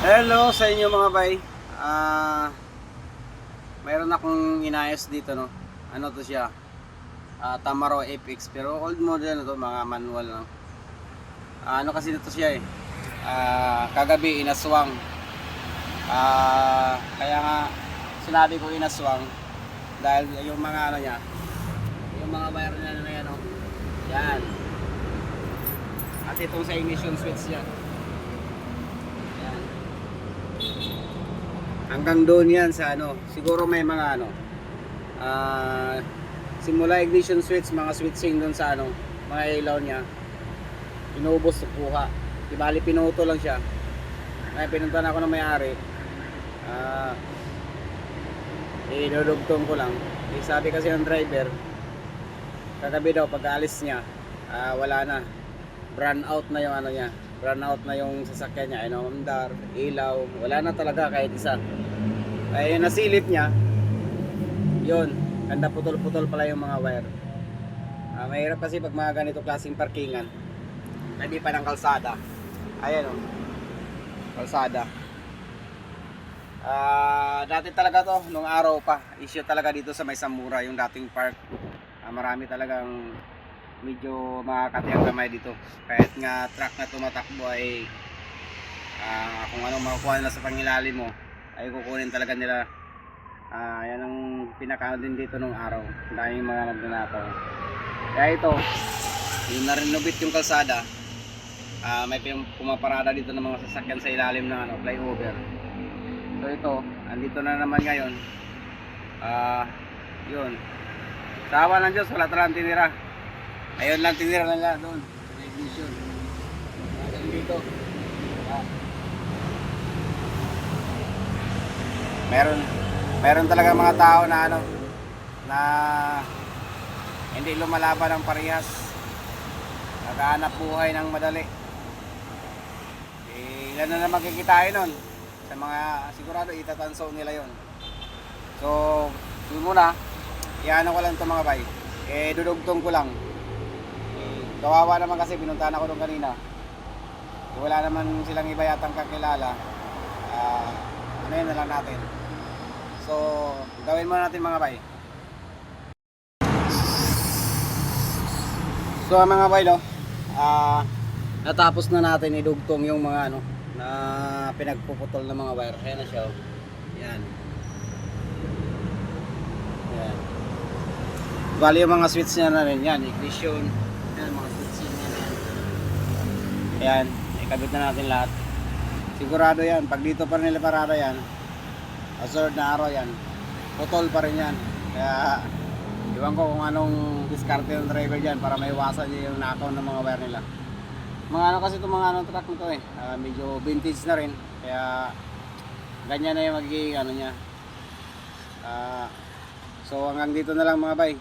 Hello sa inyo mga bay. Ah, mayroon akong inayos dito no. Ano to siya? Ah, Tamaro FX pero old model na to, mga manual no. Ah, ano kasi nito siya eh. Ah, kagabi inaswang. Ah, kaya nga sinabi ko inaswang dahil yung mga ano niya, yung mga wire niya na yan no. Yan. At itong sa ignition switch. Yan. Hanggang doon yan sa ano, siguro may mga ano, ah, simula ignition switch, mga switching doon sa ano, mga ilaw niya, inubos sa kuha. Di pinuto lang siya. Kaya pinuntan ako ng may-ari, ah, idudugtong ko lang. Eh, sabi kasi ng driver, kagabi daw pag alis niya, ah, wala na. Brand out na yung ano niya. Brand out na yung sasakyan niya. Ano, mandar, ilaw, wala na talaga kahit isa. Kaya yung nasilip niya, yun, ganda putol-putol pala yung mga wire. Ah, mahirap kasi pag mga ganito klaseng parkingan, hindi pa ng kalsada. Ayan o, kalsada. Ah, dati talaga to, nung araw pa, issue talaga dito sa May Samura, yung dating park. Ah, marami talagang medyo makakati ang kamay dito. Kahit nga truck na tumatakbo ay ah, kung ano makukuha nila sa pangilalim mo, ay kukunin talaga nila. Ah, yan ang pinaka din dito nung araw. Daming mga magnanakaw. Kaya ito, yung na-renovate yung kalsada, ah, may pumaparada dito ng mga sasakyan sa ilalim ng ano, flyover. So ito, andito na naman ngayon. Ah, yun. Sa awa ng Diyos, wala talagang tinira. Ayun lang tinira nila doon. Sa ignition. Hanggang dito. Meron meron talaga mga tao na ano na hindi lumalaban ng parehas. Naghahanap buhay ng madali. Eh, ilan na naman kikitain nun? Sa mga sigurado itatanso nila yon. So, yun muna. Iano ko lang ito mga bay. Eh, dudugtong ko lang. Kawawa naman kasi pinuntahan ako doon kanina. Wala naman silang iba yatang kakilala. Ah, ano yun na lang natin. So, gawin muna natin mga bay. So mga bay no, ah natapos na natin idugtong yung mga ano na pinagpuputol ng mga wire. Ayan na siya. oh. Yan. Yan. Bali yung mga switch niya na rin yan, ignition. Yan mga switch niya na yan. Yan, ikabit na natin lahat. Sigurado yan, pag dito pa nila parada yan, assured na araw yan, putol pa rin yan. Kaya, iwan ko kung anong diskarte ng driver dyan para maiwasan niya yung nakaw ng mga wire nila. Mga ano kasi itong mga ano truck nito eh, ah, medyo vintage na rin. Kaya, ganyan na yung magiging ano niya. Ah, so hanggang dito na lang mga bay.